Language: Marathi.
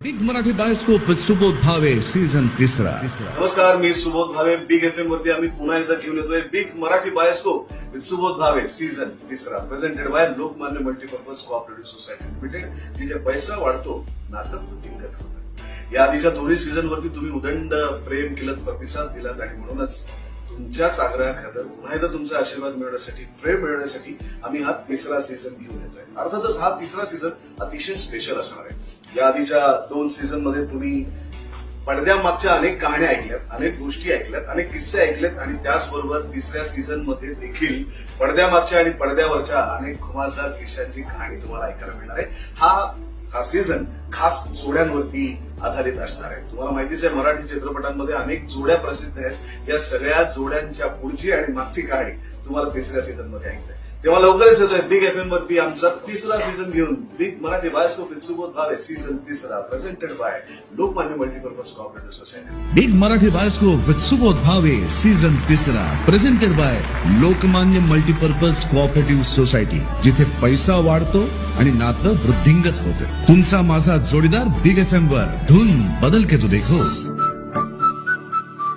Big Marathi bioscope Subodh Bhave season तिसरा। नमस्कार मी Subodh Bhave big F M वरती आम्ही पुन्हा एकदा घेऊन येतोय big Marathi bioscope with Subodh Bhave season तिसरा. Presented by Lokmanya multipurpose cooperative society limited जिथे पैसा वाढतो नातं वृद्धिंगत होतं. या आधीच्या दोन्ही सीझन वरती तुम्ही उदंड प्रेम केलं प्रतिसाद दिलात आणि म्हणूनच तुमच्याच आग्रहाखातर पुन्हा एकदा तुमचा आशीर्वाद मिळवण्यासाठी प्रेम मिळवण्यासाठी आम्ही हा तिसरा सीझन घेऊन येतोय. अर्थातच हा तिसरा सीझन अतिशय स्पेशल असणार आहे. या आधीच्या दोन सीझनमध्ये तुम्ही पडद्यामागच्या अनेक कहाण्या ऐकल्यात अनेक गोष्टी ऐकल्यात अनेक किस्से ऐकलेत आणि त्याचबरोबर तिसऱ्या सीझनमध्ये देखील पडद्यामागच्या आणि पडद्यावरच्या अनेक खुमासदार किशांची कहाणी तुम्हाला ऐकायला मिळणार आहे. हा हा सीझन खास जोड्यांवरती आधारित असणार आहे. तुम्हाला माहितीच आहे मराठी चित्रपटांमध्ये अनेक जोड्या प्रसिद्ध आहेत. या सगळ्या जोड्यांच्या पुढची आणि मागची कहाणी तुम्हाला तिसऱ्या सीझनमध्ये ऐकताय तेव्हा लवकरच येतोय बिग एफ एम वरती आमचा तिसरा सीझन घेऊन big Marathi bioscope Subodh Bhave season तिसरा presented by Lokmanya multipurpose cooperative society big Marathi bioscope with Subodh Bhave season तिसरा presented by Lokmanya multipurpose cooperative society जिथे पैसा वाढतो आणि नातं वृद्धिंगत होते. तुमचा माझा जोडीदार बिग एफ एम वर धून बदल के तू देखो.